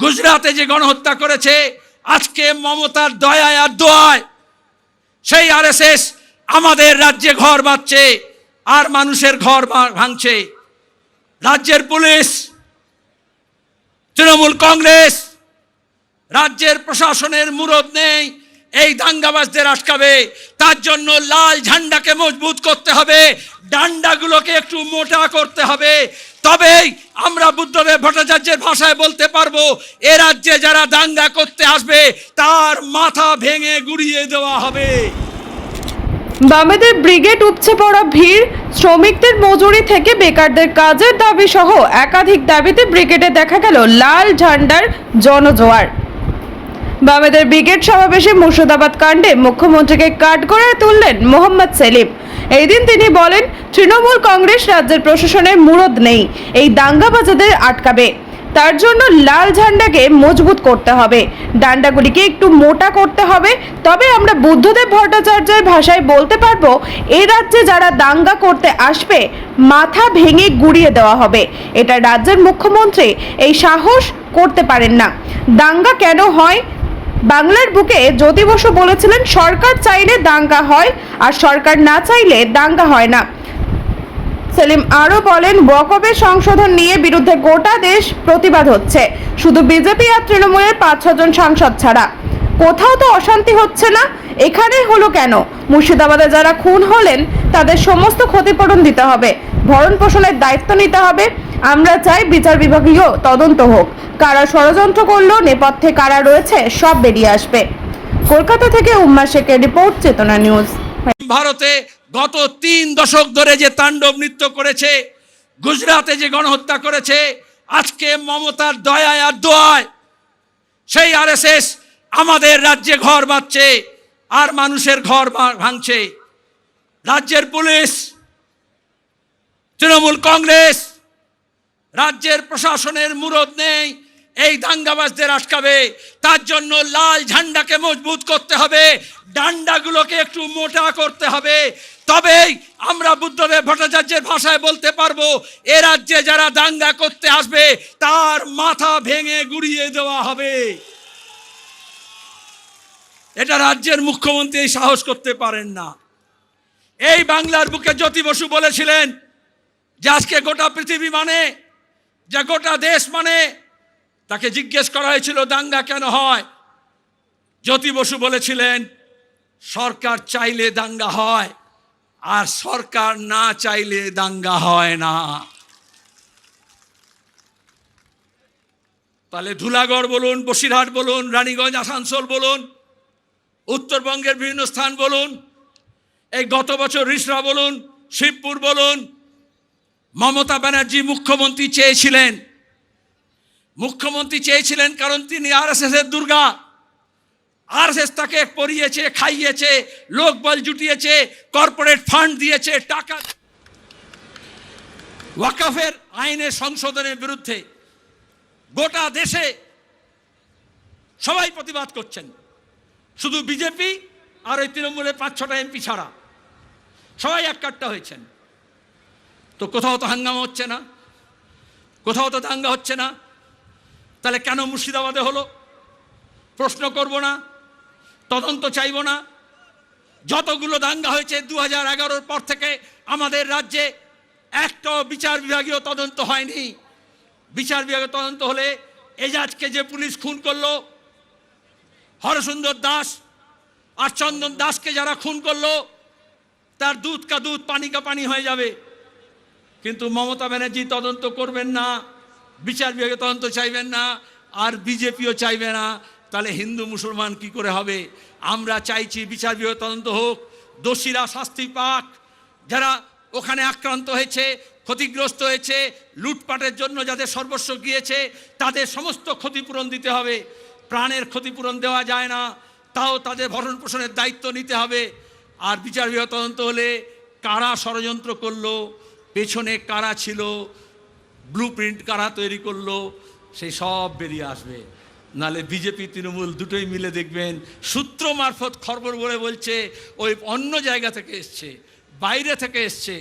গুজরাটে যে গণহত্যা করেছে, আজকে মমতার দয়া আর দোয়ায়, সেই আরএসএস আমাদের রাজ্যে ঘর বাঁচছে আর মানুষের ঘর ভাঙছে। রাজ্যের পুলিশ, তৃণমূল কংগ্রেস, রাজ্যের প্রশাসনের মুরদ নেই এই দাঙ্গাবাজদের আটকাবে। তার জন্য লাল ঝান্ডাকে মজবুত করতে হবে। ডান্ডাগুলোকে একটু মোটা করতে হবে। তবেই আমরা বুদ্ধদেব ভট্টাচার্যের ভাষায় বলতে পারব, এ রাজ্যে যারা দাঙ্গা করতে আসবে, তার মাথা ভেঙে গুড়িয়ে দেওয়া হবে। বামেদের ব্রিগেড উপচে পড়া ভিড়, শ্রমিকদের মজুরি থেকে বেকারদের কাজের দাবি সহ একাধিক দাবিতে ব্রিগেডে দেখা গেল লাল ঝান্ডার জনজোয়ার। বামেদের ব্রিগেড সমাবেশে মুর্শিদাবাদ কাণ্ডে মুখ্যমন্ত্রীকে কাঠগড়ায় তুললেন মোহাম্মদ সেলিম। এই দিন তিনি বলেন, তৃণমূল কংগ্রেস রাজ্যের প্রশাসনের মুরদ নেই, এই দাঙ্গাবাজাদের আটকাবে। তার জন্য লাল ঝান্ডাকে মজবুত করতে হবে। ডান্ডাগুলিকে একটু মোটা করতে হবে। তবে আমরা বুদ্ধদেব ভট্টাচার্যের ভাষায় বলতে পারব এই রাজ্যে যারা দাঙ্গা করতে আসবে, মাথা ভেঙে গুড়িয়ে দেওয়া হবে। এটা রাজ্যের মুখ্যমন্ত্রী এই সাহস করতে পারেন না। দাঙ্গা কেন হয়? বাংলার বুকে জ্যোতি বসু বলেছিলেন, সরকার চাইলে দাঙ্গা হয় আর সরকার না চাইলে দাঙ্গা হয় না। সেলিম আরও বলেন, বকবে সংশোধন নিয়ে বিরুদ্ধে গোটা দেশ প্রতিবাদ হচ্ছে। শুধু বিজেপি আর তৃণমূলের পাঁচ ছজন সাংসদ ছাড়া। কোথাও তো অশান্তি হচ্ছে না, এখানে হলো কেন? মুর্শিদাবাদে যারা খুন হলেন, তাদের সমস্ত ক্ষতিপূরণ দিতে হবে। ভরণ পোষণের দায়িত্ব নিতে হবে। আমরা চাই বিচার বিভাগীয় তদন্ত হোক। কারা ষড়যন্ত্র করল, নেপথ্যে কারা রয়েছে, সব বেরিয়ে আসবে। কলকাতা থেকে উম্মা শেখের রিপোর্ট, চেতনা নিউজ। ভারতে গত তিন দশক ধরে যে তাণ্ডব নৃত্য করেছে গুজরাটে যে গণহত্যা করেছে, আজকে মমতার দয়ায় আর দোয়ায়, সেই আরএসএস আমাদের রাজ্যে ঘর বাঁধছে, আর মানুষের ঘর ভাঙছে। রাজ্যের পুলিশ, তৃণমূল কংগ্রেস, রাজ্যের প্রশাসনের মুরদ নেই, এই দাঙ্গাবাজদের আটকাবে। তার জন্য লাল ঝান্ডাকে মজবুত করতে হবে, ডান্ডাগুলোকে একটু মোটা করতে হবে। তবেই আমরা বুদ্ধদেব ভট্টাচার্যের ভাষায় বলতে পারব, এ রাজ্যে যারা দাঙ্গা করতে আসবে, তার মাথা ভেঙে গুড়িয়ে দেওয়া হবে। এটা রাজ্যের মুখ্যমন্ত্রী এই সাহস করতে পারেন না। এই বাংলার বুকে জ্যোতি বসু বলেছিলেন যে আজকে গোটা পৃথিবী মানে যে গোটা দেশ মানে তাকে জিজ্ঞেস করা হয়েছিল, দাঙ্গা কেন হয়? জ্যোতি বসু বলেছিলেন, সরকার চাইলে দাঙ্গা হয়, আর সরকার না চাইলে দাঙ্গা হয় না। তাহলে ধুলাগড় বলুন, বসিরহাট বলুন, রানীগঞ্জ, আসানসোল বলুন উত্তরবঙ্গের বিভিন্ন স্থান বলুন, এই গত বছর রিসরা বলুন, শিবপুর বলুন, মমতা ব্যানার্জি মুখ্যমন্ত্রী চেয়েছিলেন। মুখ্যমন্ত্রী চেয়েছিলেন কারণ তিনি আর এস এর দুর্গা। আর এস তাকে পরিয়েছে, খাইয়েছে লোকবল জুটিয়েছে, কর্পোরেট ফান্ড দিয়েছে, টাকা ওয়াকাফের আইনের সংশোধনের বিরুদ্ধে গোটা দেশে সবাই প্রতিবাদ করছেন। শুধু বিজেপি আর ওই তৃণমূলের পাঁচ ছটা এমপি ছাড়া। সবাই এককাট্টা হয়েছেন। তো কোথাও তো হাঙ্গামা হচ্ছে না। কোথাও তো দাঙ্গা হচ্ছে না। তাহলে কেন মুর্শিদাবাদে হলো? প্রশ্ন করব না। তদন্ত চাইব না। যতগুলো দাঙ্গা হয়েছে দু হাজার পর থেকে আমাদের রাজ্যে একটাও বিচার বিভাগীয় তদন্ত হয়নি। বিচার বিভাগীয় তদন্ত হলে এজাজকে যে পুলিশ খুন করল হরসুন্দর দাস আর চন্দন দাসকে যারা খুন করল, তার দুধ কা দুধ, পানি কা পানি হয়ে যাবে। কিন্তু মমতা ব্যানার্জি তদন্ত করবেন না, বিচার বিভাগে তদন্ত চাইবেন না, আর বিজেপিও চাইবে না। তাহলে হিন্দু মুসলমান কি করে হবে? আমরা চাইছি বিচার বিভাগ তদন্ত হোক, দোষীরা শাস্তি পাক। যারা ওখানে আক্রান্ত হয়েছে, ক্ষতিগ্রস্ত হয়েছে, লুটপাটের জন্য যাদের সর্বস্ব গিয়েছে, তাদের সমস্ত ক্ষতিপূরণ দিতে হবে। প্রাণের ক্ষতিপূরণ দেওয়া যায় না, তাও তাদের ভরণ পোষণের দায়িত্ব নিতে হবে। আর বিচার বিভাগ তদন্ত হলে কারা ষড়যন্ত্র করল, পেছনে কারা ছিল ব্লু প্রিন্ট কারা তৈরি করল, সেই সব বেরিয়ে আসবে। নালে বিজেপি, তৃণমূল দুটোই মিলে দেখবেন, সূত্র মারফত খবর বলে বলছে, ওই অন্য জায়গা থেকে এসছে, বাইরে থেকে এসছে।